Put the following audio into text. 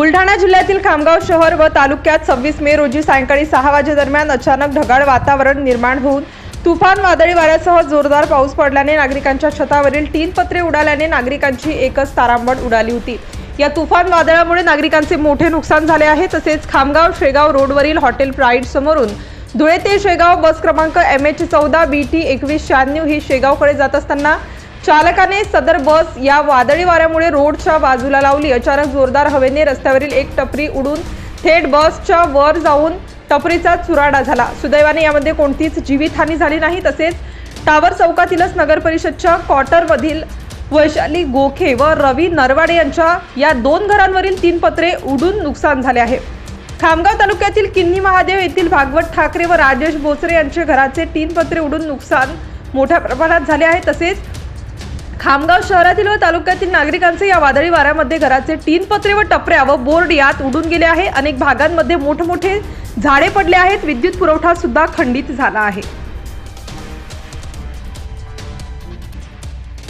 बुलढाणा जिल्ह्यातील खामगाव शहर व तालुक्यात सव्वीस मे रोजी सायंकाळी सहा वाजेदरम्यान अचानक ढगाळ वातावरण निर्माण होऊन तुफान वादळी वाऱ्यासह जोरदार पाऊस पडल्याने नागरिकांच्या छतावरील तीन पत्रे उडाल्याने नागरिकांची एकच तारांबळ उडाली होती. या तुफान वादळामुळे नागरिकांचे मोठे नुकसान झाले आहे. तसेच खामगाव शेगाव रोडवरील हॉटेल प्राईड समोरून धुळे ते शेगाव बस क्रमांक एम एच चौदा बी टी एकवीस शहाण्णव ही शेगावकडे जात असताना चालकाने सदर बस या वादळी वाऱ्यामुळे रोडच्या बाजूला लावली. अचानक जोरदार हवेने रस्त्यावरील एक टपरी उडून थेट बसच्या वर जाऊन टपरीचा चुराडा झाला. सुदैवाने यामध्ये कोणतीच जीवितहानी झाली नाही. तसेच टावर चौकातीलच नगर परिषदच्या क्वार्टरमधील वैशाली गोखे व रवी नरवाडे यांच्या या दोन घरांवरील तीन पत्रे उडून नुकसान झाले आहे. खामगाव तालुक्यातील किन्नी महादेव येथील भागवत ठाकरे व राजेश बोचरे यांचे घराचे तीन पत्रे उडून नुकसान मोठ्या प्रमाणात झाले आहे. तसेच खामगाव शहरातील व तालुक्यातील नागरिकांचे या वादळी वाऱ्यामध्ये घराचे टीन पत्रे व टपऱ्या व बोर्ड यात उडून गेले आहे. अनेक भागांमध्ये मोठमोठे झाडे पडले आहेत. विद्युत पुरवठा सुद्धा खंडित झाला आहे.